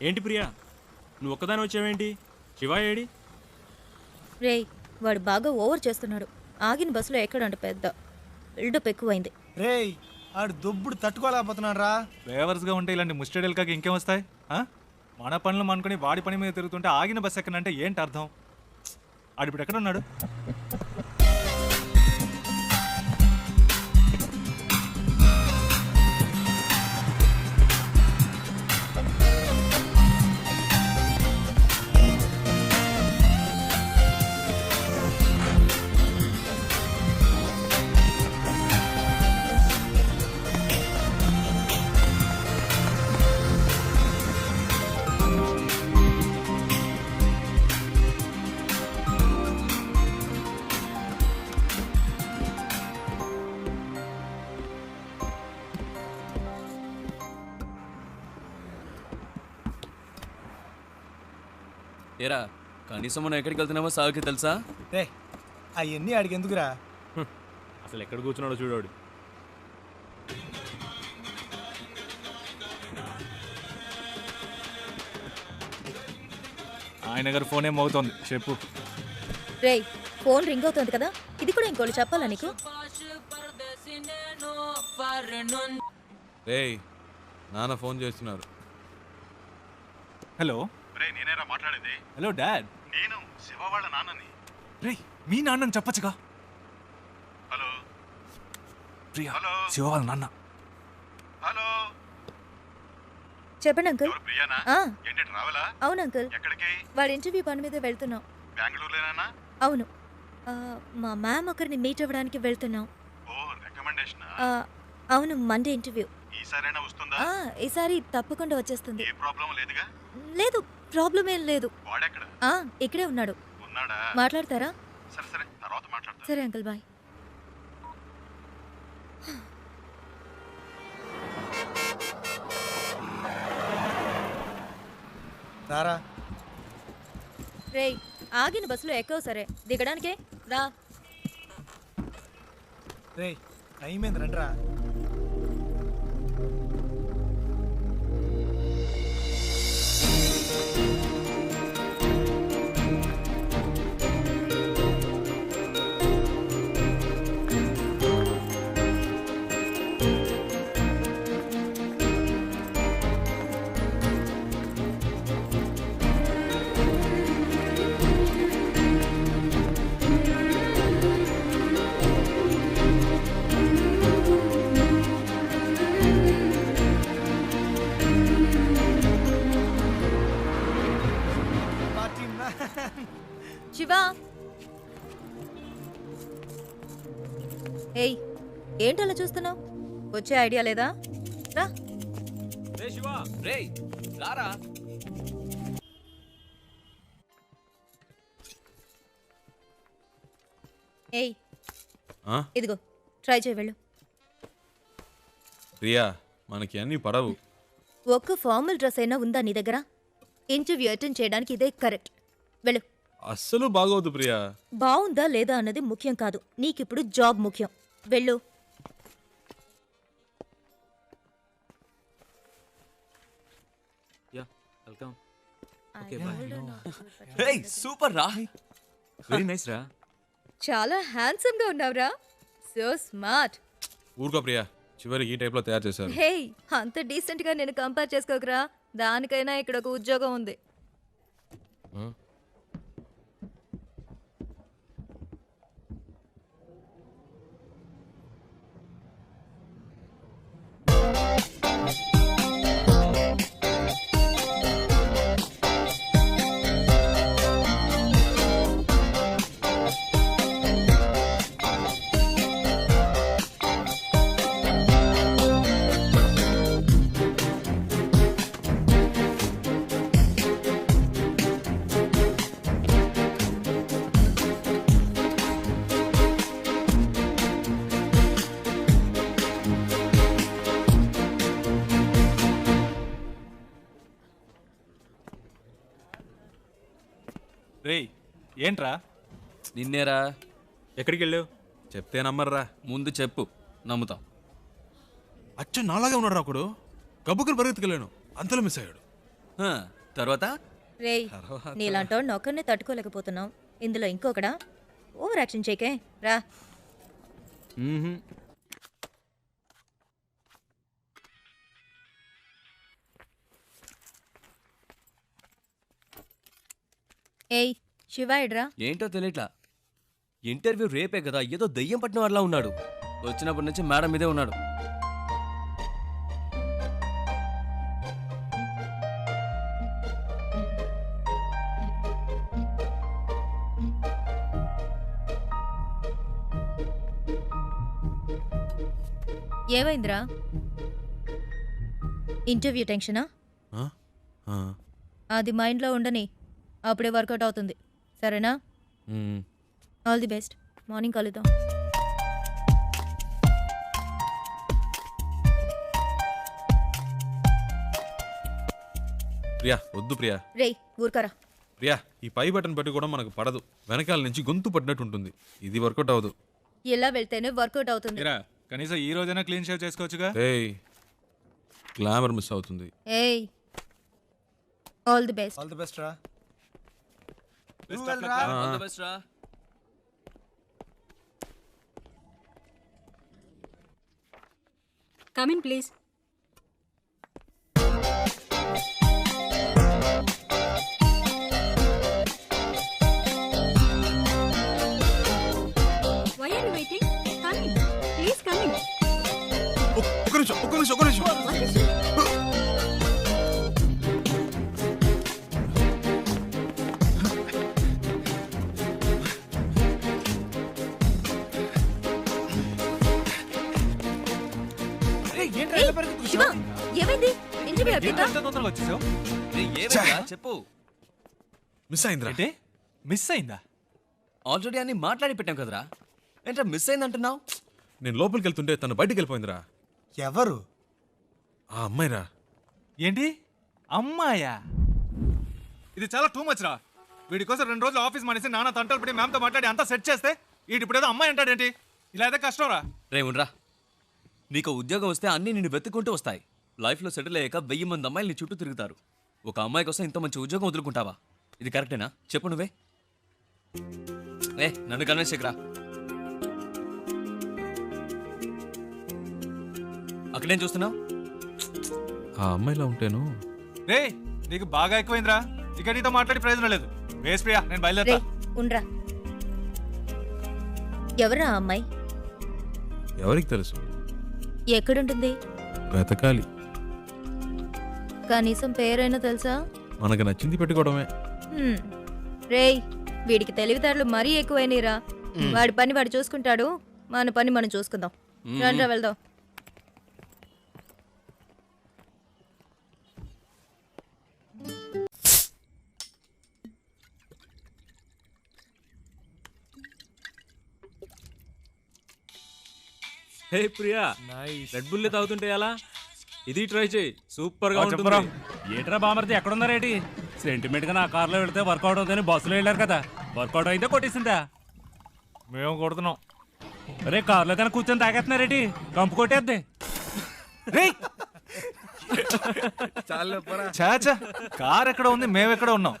ఏంటి ప్రియా? నువ్వు ఒక్కదాని వచ్చావేంటి? శివ ఏడి? రేయ్ వాడు బాగా ఓవర్ చేస్తున్నాడు. ఆగిన బస్సులో ఎక్కడంట పెద్ద బిల్డప్ ఎక్కువైంది. రేయ్ ఆడు దొబ్బుడు తట్టుకోలేకపోతున్నాడు రా డ్రైవర్స్గా ఉంటే ఇలాంటి ముస్టడీలు కాక ఇంకేం వస్తాయి? ఆ? మన పనులు అనుకుని వాడి పని మీద తిరుగుతుంటే ఆగిన బస్ ఎక్కడంటే ఏంటి అర్థం? ఆడు ఇప్పుడు ఎక్కడ ఉన్నాడు ఏరా కనీసం మనం ఎక్కడికి వెళ్తున్నామో సాగుకి తెలుసా? రే అవన్నీ ఆడికి ఎందుకురా? అసలు ఎక్కడ కూర్చున్నాడో చూడాడు ఆయన గారు ఫోన్ ఏం మోగుతోంది? చెప్పు. రేయ్ ఫోన్ రింగ్ అవుతుంది కదా? ఇది కూడా ఇంకోళ్ళు చెప్పాలా నీకు? రేయ్ నాన్న ఫోన్ చేస్తున్నారు. హలో? రే నేనేరా మాట్లాడేది. Hello dad. నేను శివ వాళ్ళ నాన్నని. రే మీ నాన్నని చెప్పచ్చుగా. హలో. ప్రియా హలో. శివ వాళ్ళ నాన్న. హలో. చెప్పండి అంకుల్. ప్రియానా? ఏంటి ట్రావెలా అవును అంకుల్. ఎక్కడికి? వాడి ఇంటర్వ్యూ పని మీద వెళ్తున్నాం. బెంగళూరులోనా అవును. ఆ, మా మ్యామ్ ఒకరిని మీట్ అవ్వడానికి వెళ్తున్నాం. ఓ రికమెండేషన్ ఆ, అవును మండే ఇంటర్వ్యూ ఈసారైనా వస్తుందా? ఆ, ఈసారి తప్పకుండా వచ్చేస్తుంది. ఏ ప్రాబ్లం లేదుగా? లేదు ప్రాబ్లం ఏం లేదు. ఆ, ఇక్కడే ఉన్నాడు. ఉన్నాడా? మాట్లాడతారా? సరే సరే తర్వాత మాట్లాడతా. సరే అంకుల్ బాయ్. రారా? రేయ్ ఆగిన బస్సులో ఎక్కవు సరే. దిగడానికే? రా. రేయ్ టైం ఏంది? రండిరా. శివ ఏయ్ ఏంటలా చూస్తున్నావు? వచ్చే ఐడియా లేదా? రా. రే శివ రే రారా? ఏయ్ ఆ? ఇదిగో ట్రై చేయి వెళ్ళు. ప్రియా మనకి అన్ని పడవు. ఒక్క ఫార్మల్ డ్రెస్ అయినా ఉందా నీ దగ్గర? ఇంటర్వ్యూ అటెండ్ చేయడానికి ఇదే కరెక్ట్ వెళ్ళు. అస్సలు బాగోదు ప్రియా. బాగుందా లేదా అన్నది ముఖ్యం కాదు. నీకిప్పుడు జాబ్ ముఖ్యం. వెళ్ళు. Yeah welcome. రే సూపర్ రా. వెరీ నైస్ రా. చాలా హ్యాండ్సమ్గా ఉన్నావురా. So smart. ఊరుకో ప్రియా. చివరికి ఈ టైప్లో తయారు చేశారు. హే అంత డీసెంట్గా నేను కంపేర్ చేసుకోకరా. దానికైనా ఇక్కడ ఒక ఉద్యోగం ఉంది. ఏంట్రా? నిన్నేరా? ఎక్కడికి వెళ్ళావు చెప్తే నమ్మర్రా. ముందు చెప్పు. నమ్ముతాం. అచ్చ నాలాగే ఉన్నాడు ఒకడు గబ్బుకుని పరిగెత్తుకెళ్ళాను. అంతలో మిస్ అయ్యాడు. హ, తర్వాత? రేయ్ నీలాంటోడిని ఒక్కరినే తట్టుకోలేకపోతున్నావు ఇందులో ఇంకొకడా? ఓవర్ యాక్షన్ చేకే రా. మ్మ్హ్మ్. ఏయ్ శివ ఇడ్రా ఏంటో తెలియట్లా ఇంటర్వ్యూ రేపే కదా ఏదో దయ్యం పట్టిన వాళ్ళ ఉన్నాడు. వచ్చినప్పటి నుంచి మేడం మీదే ఉన్నాడు. ఏమైందిరా? ఇంటర్వ్యూ టెన్షనా? ఆ? ఆ. అది మైండ్లో ఉండని అప్పుడే వర్కౌట్ అవుతుంది. సరేనా. ఆల్ ది బెస్ట్ మార్నింగ్ కలుద్దాం. ప్రియా వద్దు ప్రియా. రేయ్ ఊరుకరా. ప్రియా ఈ పై బటన్ పెట్టి కూడా మనకు పడదు. వెనకాల నుంచి గొంతు పడినట్టు ఉంటుంది. ఇది వర్కౌట్ అవ్వదు. ఇలా వెళ్తేనే వర్కౌట్ అవుతుంది. ఇరా కనీసం ఈ రోజైనా క్లీన్ షేవ్ చేసుకోవచ్చుగా? ఏయ్ గ్లామర్ మిస్ అవుతుంది. ఏయ్ all the best all the best రా. All the best రా Come in, please. Why are you waiting? Come in. Please come in. ఒక్క నిమిషం ఒక్క నిమిషం ఒక్క నిమిషం శివ ఏమైంది? ఇంటర్వ్యూ అయిపోయిందా తొందరగా వచ్చేసావు? రే, ఏమైందిరా? చెప్పు. మిస్ అయిందిరా. ఏంటి? మిస్ అయిందా? ఆల్రెడీ అన్ని మాట్లాడి పెట్టాం కదరా. ఏంట్రా మిస్ అయిందంటున్నావు? నేను లోపలికి వెళ్తుంటే తను బయటికి వెళ్ళిపోయిందిరా ఎవరు? ఆ అమ్మాయిరా. ఏంటి? అమ్మాయా? ఇది చాలా టూ మచ్ రా. వీడి కోసం రెండు రోజులు ఆఫీస్ మానేసి నాన్న తంటలు పడి మ్యామ్తో మాట్లాడి అంతా సెట్ చేస్తే వీడి ఇప్పుడు ఏదో అమ్మాయి అంటాడేంటి? ఇలా అయితే కష్టం రా రే ఉండ్రా. నీకు ఉద్యోగం వస్తే అన్నీ నిన్ను వెతుక్కుంటూ వస్తాయి. లైఫ్లో సెటిల్ అయ్యాక వెయ్యి మంది అమ్మాయిలు నీ చుట్టూ తిరుగుతారు. ఒక అమ్మాయి కోసం ఇంత మంచి ఉద్యోగం వదులుకుంటావా? ఇది కరెక్టేనా చెప్పు నువ్వే. ఏ నన్ను కన్విన్స్ చేయకురా అక్కడేం చూస్తున్నావు? ఆ అమ్మాయిలా ఉంటేను. రే నీకు బాగా ఎక్కువైందిరా. ఇక నీతో మాట్లాడి ప్రయోజనం లేదు. వేస్ ప్రియా నేను బయలుదేరా ఉండ్రా. ఎవరా ఆ అమ్మాయి? ఎవరికి తెలుసు? ఎక్కడుంటుంది? వెతకాలి. కనీసం పేరైనా తెలుసా? మనకు నచ్చింది పెట్టుకోవడమే. హ్మ్. రేయ్ వీడికి తెలివితేటలు మరీ ఎక్కువైనరా వాడి పని వాడు చూసుకుంటాడు. మన పని మనం చూసుకుందాం. రండ్రా వెళ్దాం. హే ప్రియా రెడ్ బుల్ తాగుతుంటే ఎలా? ఇది ట్రై చేయి. సూపర్గా ఉంటుంది. ఏట్రా బామర్ది ఎక్కడున్నారేటి సెంటిమెంట్గా నా కార్లో వెళ్తే వర్కౌట్ అవుతుందని బస్సులో వెళ్ళారు కదా. వర్కౌట్ అయితే కొట్టేసిందా? మేము కొడుతున్నాం. అరే కార్లో కానీ కూర్చొని తాగేస్తున్నారేటి కంపు కొట్టేద్ది. చాచా కార్ ఎక్కడ ఉంది? మేము ఎక్కడ ఉన్నాం?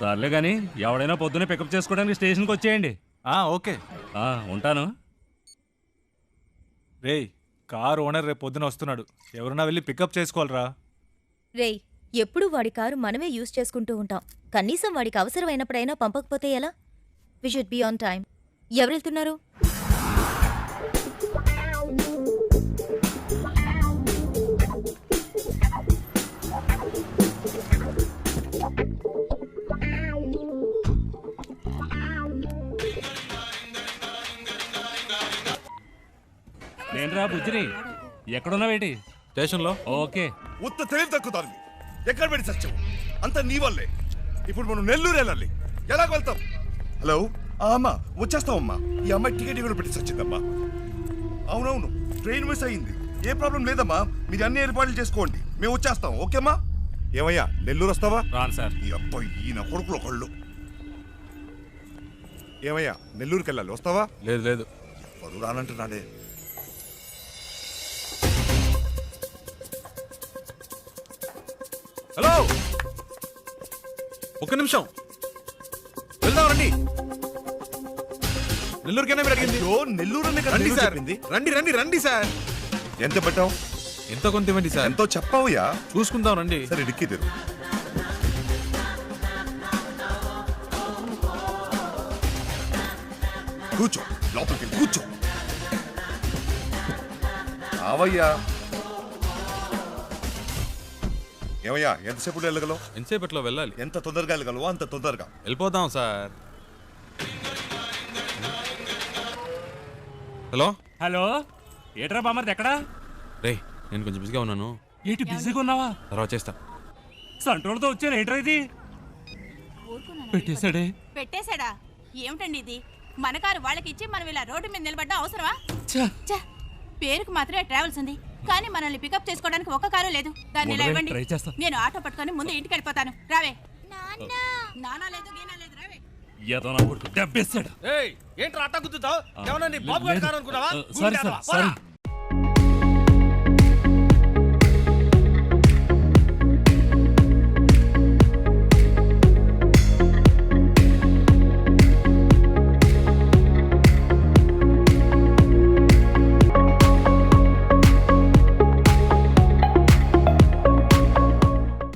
సర్లే కానీ ఎవడైనా పొద్దున్నే పికప్ చేసుకోవడానికి స్టేషన్కి వచ్చేయండి. ఆ ఓకే. ఆ, ఉంటాను. రేయ్ కార్ ఓనర్ రేపు పొద్దున వస్తున్నాడు. ఎవరన్నా వెళ్ళి పికప్ చేసుకోవాలరా. రేయ్ ఎప్పుడు వాడి కారు మనమే యూజ్ చేసుకుంటూ ఉంటాం. కనీసం వాడికి అవసరమైనప్పుడైనా పంపకపోతే ఎలా? We should be on time ఎవరు వెళ్తున్నారు? నేనురా బుజ్జిని. ఎక్కడున్నావేటి? స్టేషన్లో. ఓకే. ఉత్త తెలివి తక్కుతారు ఎక్కడ పెట్టి సత్యం. అంత నీ వల్లే. ఇప్పుడు మనం నెల్లూరు వెళ్ళాలి. ఎలా వెళ్తాం. హలో? ఆ అమ్మ వచ్చేస్తామమ్మా ఈ అమ్మాయి టికెట్ కూడా పెట్టి సచ్చిందమ్మా. అవునవును ట్రైన్ మిస్ అయింది ఏ ప్రాబ్లం లేదమ్మా. మీరు అన్ని ఏర్పాట్లు చేసుకోండి. మేము వచ్చేస్తాం. ఓకేమ్మా? ఏమయ్యా నెల్లూరు వస్తావా? రాను సార్. ఈ అబ్బాయి ఈయన కొడుకులు ఒకళ్ళు ఏమయ్యా నెల్లూరుకి వెళ్ళాలి. వస్తావా? లేదు లేదు. ఎవరు రానంటున్నాడే? హలో! ఒక్క నిమిషం. వెళ్దాం రండి. నెల్లూరుకైనా మీరు అడిగింది? అయ్యో నెల్లూరు అనే కదా రండి సార్. చెప్పింది. రండి రండి రండి సార్. ఎంత పెట్టావు? ఎంత కొంత ఇవ్వండి సార్? ఎంతో చెప్పావుయా? చూసుకుందాం రండి. సరే డిక్కి తెరు కూర్చో లోపలికి వెళ్ళి కూర్చో. ఆవయ్యా. ఏమయ్యా ఎంతసేపు వెళ్ళగలవు? ఎంతసేపట్లో వెళ్ళాలి? ఎంత తొందరగా వెళ్ళగలవో? అంత తొందరగా. వెళ్ళిపోదాం సార్. హలో? హలో? ఏట్రా బామర్ది ఎక్కడా? రే నేను కొంచెం బిజీగా ఉన్నాను. ఏంటి బిజీగా ఉన్నావా? తర్వాత చేస్తా. సంట్రోల్తో వచ్చాను ఏంట్రా ఇది? పెట్టేశాడే? పెట్టేశాడా? ఏమిటండి ఇది? మన కారు వాళ్ళకి ఇచ్చి మనం ఇలా రోడ్డు మీద నిలబడ్డా అవసరమా? పేరుకు మాత్రమే ట్రావెల్స్ ఉంది. కానీ మనల్ని పికప్ చేసుకోవడానికి ఒక్క కారు లేదు. దాన్ని ఇలా ఇవ్వండి ట్రై చేస్తా. నేను ఆటో పట్టుకొని ముందు ఇంటికి వెళ్ళిపోతాను. రావే. నానా లేదు గీనా లేదు రావే. ఏదో నా కొడుకు దెబ్బేశాడు ఏంట్రా అట్ట గుద్దుతావు? లేదు. ఆ, సారీ సార్ సారీ.